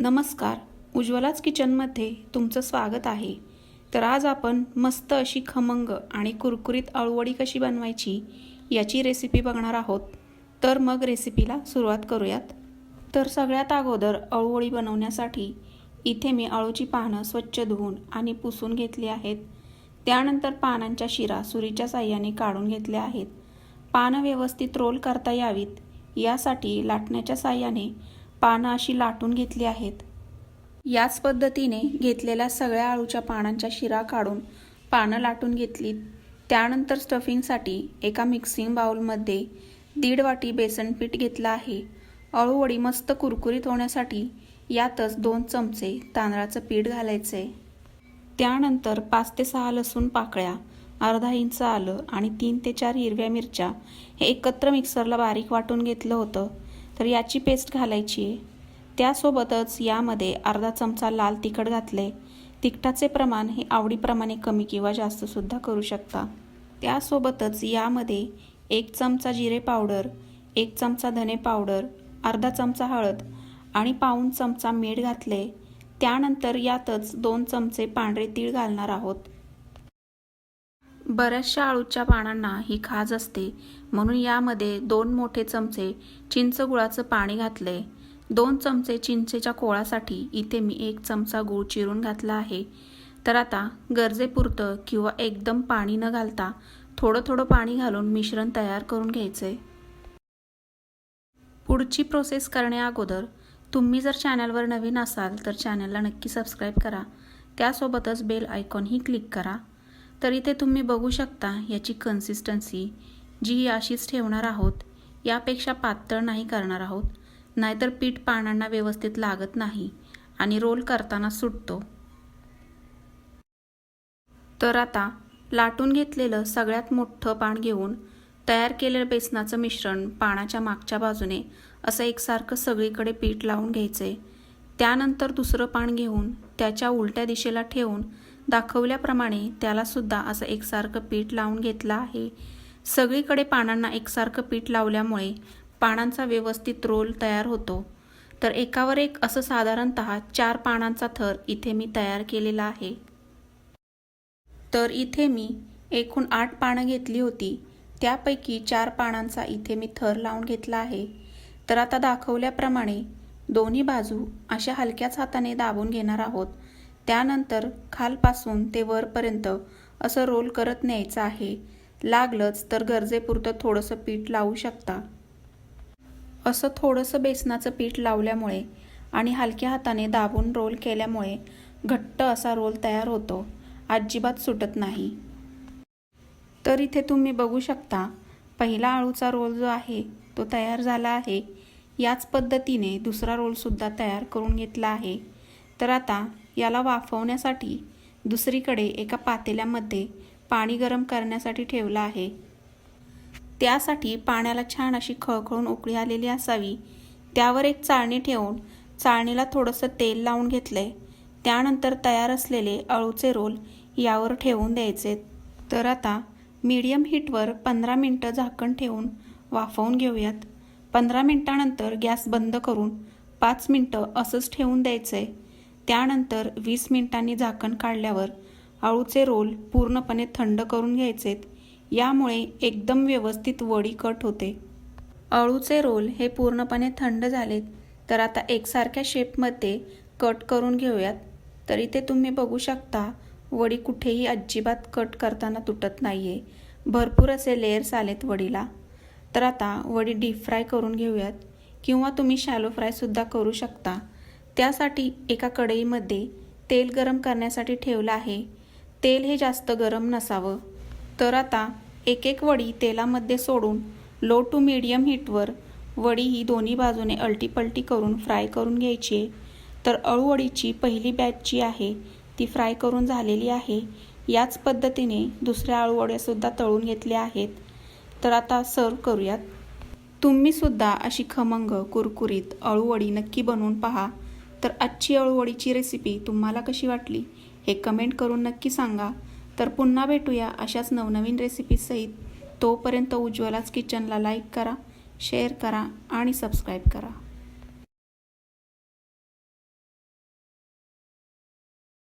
नमस्कार. उज्ज्वलाच किचनमध्ये तुमचं स्वागत आहे. तर आज आपण मस्त अशी खमंग आणि कुरकुरीत अळूवडी कशी बनवायची याची रेसिपी बघणार आहोत. तर मग रेसिपीला सुरुवात करूयात. तर सगळ्यात अगोदर अळूवडी बनवण्यासाठी इथे मी अळूची पानं स्वच्छ धुवून आणि पुसून घेतली आहेत. त्यानंतर पानांच्या शिरा सुरीच्या साह्याने काढून घेतल्या आहेत. पानं व्यवस्थित रोल करता यावीत. यासाठी लाटण्याच्या साह्याने पानं अशी लाटून घेतली आहेत. याच पद्धतीने घेतलेल्या सगळ्या आळूच्या पानांच्या शिरा काढून पानं लाटून घेतली. त्यानंतर स्टफिंगसाठी एका मिक्सिंग बाउलमध्ये दीड वाटी बेसन पीठ घेतलं आहे. अळूवडी मस्त कुरकुरीत होण्यासाठी यातच दोन चमचे तांदळाचं पीठ घालायचे. त्यानंतर पाच ते सहा लसूण पाकळ्या अर्धा इंच आलं आणि तीन ते चार हिरव्या मिरच्या हे एकत्र मिक्सरला बारीक वाटून घेतलं होतं. तर याची पेस्ट घालायची आहे. त्यासोबतच यामध्ये अर्धा चमचा लाल तिखट घातले तिखटाचे प्रमाण हे आवडीप्रमाणे कमी किंवा जास्तसुद्धा करू शकता. त्यासोबतच यामध्ये एक चमचा जिरे पावडर एक चमचा धने पावडर अर्धा चमचा हळद आणि पाऊण चमचा मीठ घातले त्यानंतर यातच दोन चमचे पांढरे तीळ घालणार आहोत. बऱ्याचशा आळूच्या पानांना ही खाज असते. म्हणून यामध्ये दोन मोठे चमचे चिंच गुळाचं पाणी घातले दोन चमचे चिंचेच्या कोळासाठी इथे मी एक चमचा गूळ चिरून घातला आहे. तर आता गरजेपुरतं किंवा एकदम पाणी न घालता थोडं थोडं पाणी घालून मिश्रण तयार करून घ्यायचे पुढची प्रोसेस करण्याअगोदर तुम्ही जर चॅनलवर नवीन असाल तर चॅनलला नक्की सबस्क्राईब करा. त्यासोबतच बेल आयकॉनही क्लिक करा. तर इथे तुम्ही बघू शकता याची कन्सिस्टन्सी जी ही अशीच ठेवणार आहोत यापेक्षा पातळ नाही करणार आहोत नाहीतर पीठ पानांना व्यवस्थित लागत नाही आणि रोल करताना सुटतो. तर आता लाटून घेतलेलं सगळ्यात मोठं पान घेऊन तयार केलेलं बेसनाचं मिश्रण पानाच्या मागच्या बाजूने असं एकसारखं सगळीकडे पीठ लावून घ्यायचे त्यानंतर दुसरं पान घेऊन त्याच्या उलट्या दिशेला ठेवून दाखवल्याप्रमाणे त्यालासुद्धा असं एकसारखं पीठ लावून घेतलं आहे. सगळीकडे पानांना एकसारखं पीठ लावल्यामुळे पानांचा व्यवस्थित रोल तयार होतो. तर एकावर एक असं साधारणत चार पानांचा थर इथे मी तयार केलेला आहे. तर इथे मी एकूण आठ पानं घेतली होती. त्यापैकी चार पानांचा इथे मी थर लावून घेतला आहे. तर आता दाखवल्याप्रमाणे दोन्ही बाजू अशा हलक्याच हाताने दाबून घेणार आहोत. त्यानंतर खालपासून ते वरपर्यंत असं रोल करत न्यायचं आहे. लागलंच तर गरजेपुरतं थोडंसं पीठ लावू शकता. असं थोडंसं बेसनाचं पीठ लावल्यामुळे आणि हलक्या हाताने दाबून रोल केल्यामुळे घट्ट असा रोल तयार होतो. अजिबात सुटत नाही. तर इथे तुम्ही बघू शकता पहिला आळूचा रोल जो आहे तो तयार झाला आहे. याच पद्धतीने दुसरा रोलसुद्धा तयार करून घेतला आहे. तर आता याला वाफवण्यासाठी दुसरीकडे एका पातेल्यामध्ये पाणी गरम करण्यासाठी ठेवलं आहे. त्यासाठी पाण्याला छान अशी खळखळून उकळी आलेली असावी. त्यावर एक चाळणी ठेवून चाळणीला थोडंसं तेल लावून घेतले त्यानंतर तयार असलेले अळूचे रोल यावर ठेवून द्यायचे. तर आता मीडियम हीटवर पंधरा मिनटं झाकण ठेवून वाफवून घेऊयात. पंधरा मिनटानंतर गॅस बंद करून पाच मिनटं असंच ठेवून द्यायचं आहे त्यानंतर वीस मिनिटांनी झाकण काढल्यावर अळूचे रोल पूर्णपणे थंड करून घ्यायचेत. यामुळे एकदम व्यवस्थित वडी कट होते. अळूचे रोल हे पूर्णपणे थंड झालेत तर आता एकसारख्या शेपमध्ये कट करून घेऊयात. तर इथे तुम्ही बघू शकता वडी कुठेही अजिबात कट करताना तुटत नाही आहे भरपूर असे लेयर्स आलेत वडीला. तर आता वडी डीप फ्राय करून घेऊयात किंवा तुम्ही शॅलो फ्रायसुद्धा करू शकता. त्यासाठी एका कढईमध्ये तेल गरम करण्यासाठी ठेवलं आहे. तेल हे जास्त गरम नसावं. तर आता एक एक वडी तेलामध्ये सोडून लो टू मीडियम हीटवर वडी ही दोन्ही बाजूने अलटीपलटी करून फ्राय करून घ्यायची आहे. तर अळूवडीची पहिली बॅच जी आहे ती फ्राय करून झालेली आहे. याच पद्धतीने दुसऱ्या अळूवड्यासुद्धा तळून घेतल्या आहेत. तर आता सर्व करूयात. तुम्हीसुद्धा अशी खमंग कुरकुरीत अळूवडी नक्की बनवून पहा. तर आजची अळूवडीची रेसिपी तुम्हाला कशी वाटली हे कमेंट करून नक्की सांगा. तर पुन्हा भेटूया अशाच नवनवीन रेसिपीसहित तोपर्यंत उज्ज्वलाच किचनला लाईक करा शेअर करा आणि सबस्क्राईब करा.